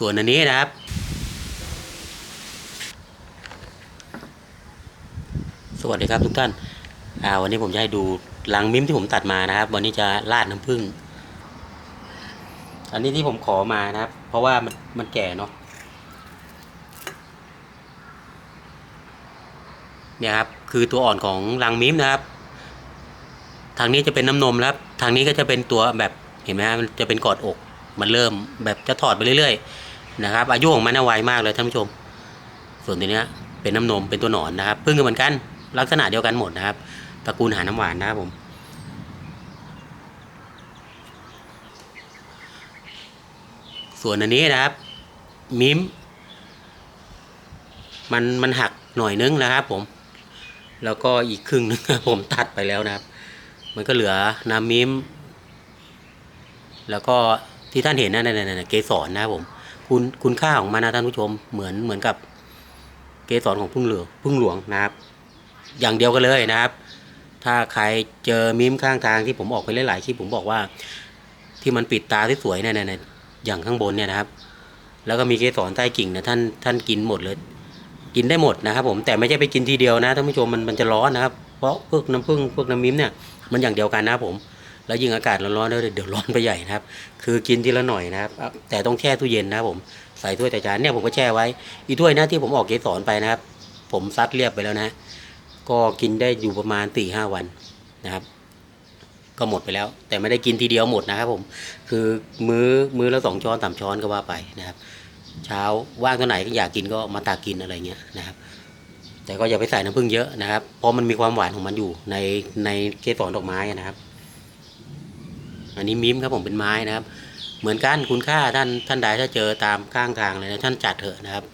ส่วนอันนี้นะครับ สวัสดีครับทุกท่านอ่าวันนี้ผมจะให้ดูลังมิ้มที่ผมตัดมานะครับ วันนี้จะราดน้ำผึ้งอันนี้ที่ผมขอมานะครับ เพราะว่ามันมันแก่เนาะเนี่ยครับคือตัวอ่อนของลังมิ้มนะครับ ทางนี้จะเป็นน้ำนมครับ ทางนี้ก็จะเป็นตัวแบบเห็นไหมฮะมันจะเป็นกอดอก มันเริ่มแบบจะถอดไปเรื่อยๆ นะครับ อายุของมันไวมากเลยท่านผู้ชม ส่วนตัวนี้เป็นน้ำนมเป็นตัวหนอนนะครับพึ่งก็เหมือนกัน ลักษณะเดียวกันหมดนะครับตระกูลหาน้ำหวานนะครับผมส่วนอันนี้นะครับ มิมมันมันหักหน่อยนึงนะครับ ผม แล้วก็อีกครึ่งนึงผมตัดไปแล้วนะครับ มันก็เหลือน้ำมิมแล้วก็ที่ท่านเห็นนั่นนั่นนั่นเกสรนะครับผม คุณคุณค่าของมันนะท่านผู้ชมเหมือนเหมือนกับเกสรของพึ่งเหลืองพึ่งหลวงนะครับ อย่างเดียวกันเลยนะครับ ถ้าใครเจอมิมข้างทางที่ผมออกไปหลายๆคลิปผมบอกว่า ที่มันปิดตาที่สวยเนี่ยเนี่ยเนี่ยอย่างข้างบนเนี่ยนะครับ แล้วก็มีเกสรใต้กิ่งนะท่านท่านกินหมดเลย กินได้หมดนะครับ ผมแต่ไม่ใช่ไปกินทีเดียวนะท่านผู้ชมมันมันจะร้อนนะครับ เพราะพวกน้ำผึ้งพวกน้ำมิมเนี่ยมันอย่างเดียวกันนะครับผม แล้วยิ่งอากาศร้อนๆด้วยเดี๋ยวร้อนไปใหญ่นะครับ คือกินทีละหน่อยนะครับ แต่ต้องแช่ตู้เย็นนะครับผมใส่ถ้วยแต่จานเนี่ยผมก็แช่ไว้ อีถ้วยนะที่ผมออกเกสรไปนะครับ ผมซัดเรียบไปแล้วนะ ก็กินได้อยู่ประมาณสี่ห้าวันนะครับ ก็หมดไปแล้ว แต่ไม่ได้กินทีเดียวหมดนะครับ ผม คือมื้อมื้อละสองช้อนสามช้อนก็ว่าไปนะครับ เช้าว่างตัวไหนก็อยากกินก็มาตากินอะไรเงี้ยนะครับแต่ก็อย่าไปใส่น้ำผึ้งเยอะนะครับ เพราะมันมีความหวานของมันอยู่ในในเกสรดอกไม้นะครับ อันนี้มิมครับผมเป็นไม้นะครับ เหมือนกันคุณค่าท่านท่านใดถ้าเจอตามข้างทางเลยนะท่านจัดเถอะนะครับ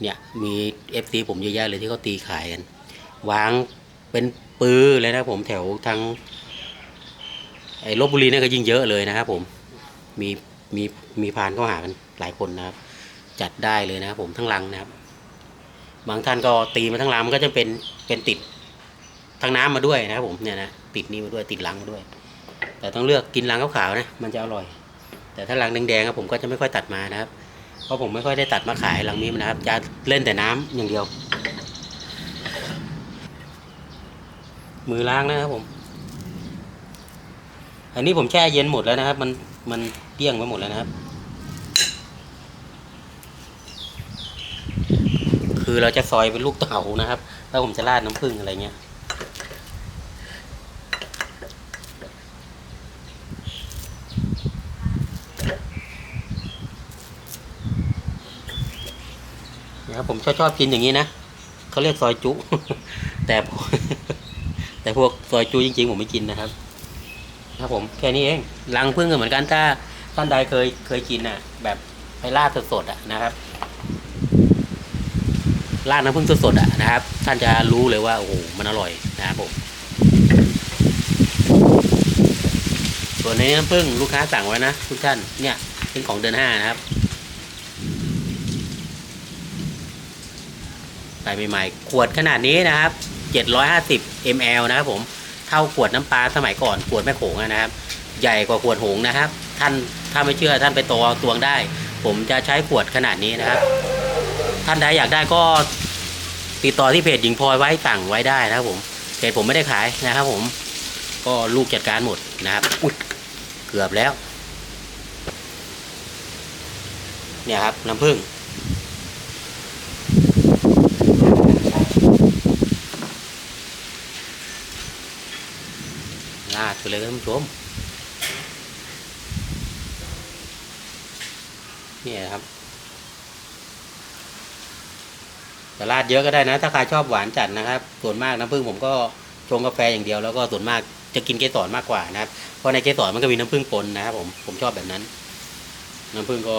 เนี่ยมีเอฟซีผมเยอะแยะเลยที่เขาตีขายกันวางเป็นปือเลยนะผมแถวทางไอ้ลบบุรีเนี่ยก็ยิ่งเยอะเลยนะครับผมมีมีมีพานเข้าหากันหลายคนนะครับ จัดได้เลยนะครับผมทั้งลังนะครับ บางท่านก็ตีมาทั้งลังมันก็จะเป็นเป็นติดทั้งน้ำมาด้วยนะครับผมเนี่ยนะติดนี่มาด้วยติดลังมาด้วย แต่ต้องเลือกกินลังขาวๆนะมันจะอร่อย แต่ถ้าลังแดงๆผมก็จะไม่ค่อยตัดมานะครับ เพราะผมไม่ค่อยได้ตัดมาขายลังนี้นะครับ จะเล่นแต่น้ำอย่างเดียว มือล้างนะครับผม อันนี้ผมแช่เย็นหมดแล้วนะครับ มันมันเดี้ยงไปหมดแล้วนะครับ คือเราจะซอยเป็นลูกเต๋านะครับ แล้วผมจะราดน้ำผึ้งอะไรเงี้ย นะครับผมชอบชอบกินอย่างนี้นะเขาเรียกซอยจุ แต่แต่พวกซอยจุจริงๆ ผมไม่กินนะครับครับผมแค่นี้เองรังพึ่งก็เหมือนกันถ้าท่านใดเคยเคยกินอะ แบบไปราดสดๆอะนะครับราดน้ำผึ้งสดๆอะนะครับ ท่านจะรู้เลยว่าโอ้โหมันอร่อยนะครับผมส่วนในน้ำผึ้งลูกค้าสั่งไว้นะทุกท่านเนี่ยเป็นของเดือนห้านะครับ ใส่ใหม่ๆขวดขนาดนี้นะครับ 750 ml นะครับผมเท่าขวดน้ำปลาสมัยก่อนขวดแม่โขงนะครับ ใหญ่กว่าขวดหงนะครับ ท่านถ้าไม่เชื่อท่านไปตวงตวงได้ ผมจะใช้ขวดขนาดนี้นะครับ ท่านใดอยากได้ก็ติดต่อที่เพจหญิงพลอยไว้สั่งไว้ได้นะครับผมเพจผมไม่ได้ขายนะครับ ผม ก็ลูกจัดการหมดนะครับอุ๊ยเกือบแล้ว เนี่ยครับน้ำผึ้ง ลาดไปเลยท่านผู้ชมนี่ครับจะราดเยอะก็ได้นะ ถ้าใครชอบหวานจัดนะครับ ส่วนมากน้ำผึ้งผมก็ชงกาแฟอย่างเดียวแล้วก็ส่วนมากจะกินเกสรมากกว่านะครับ เพราะในเกสรมันก็มีน้ำผึ้งปนนะครับ ผมผมชอบแบบนั้น น้ำผึ้งก็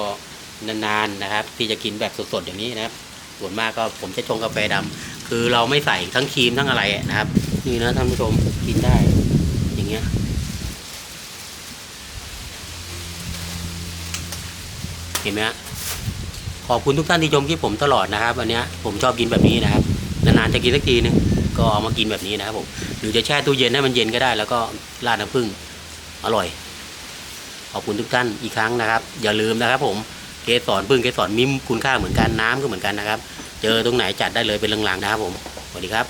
นานๆนะครับ ที่จะกินแบบสดๆอย่างนี้นะครับ ส่วนมากก็ผมจะชงกาแฟดำคือเราไม่ใส่ทั้งครีมทั้งอะไรนะครับ นี่นะท่านผู้ชมกินได้ อย่างเงี้ย ห็นไหมฮะขอบคุณทุกท่านที่ชมคลิปผมตลอดนะครับวันเนี้ยผมชอบกินแบบนี้นะครับนานๆจะกินสักทีนึงก็เอามากินแบบนี้นะครับผมหรือจะแช่ตู้เย็นให้มันเย็นก็ได้ แล้วก็ราดน้ำผึ้งอร่อย ขอบคุณทุกท่านอีกครั้งนะครับ อย่าลืมนะครับ ผมเกสรพึ่งเกสรมีคุณค่าเหมือนกันน้ำก็เหมือนกันนะครับ เจอตรงไหนจัดได้เลยเป็นลังๆนะครับผมสวัสดีครับ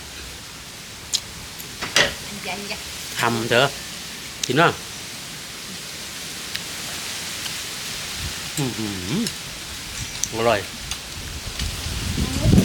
ยันยันทำเถอะกินเนา อื้อหืออร่อยเ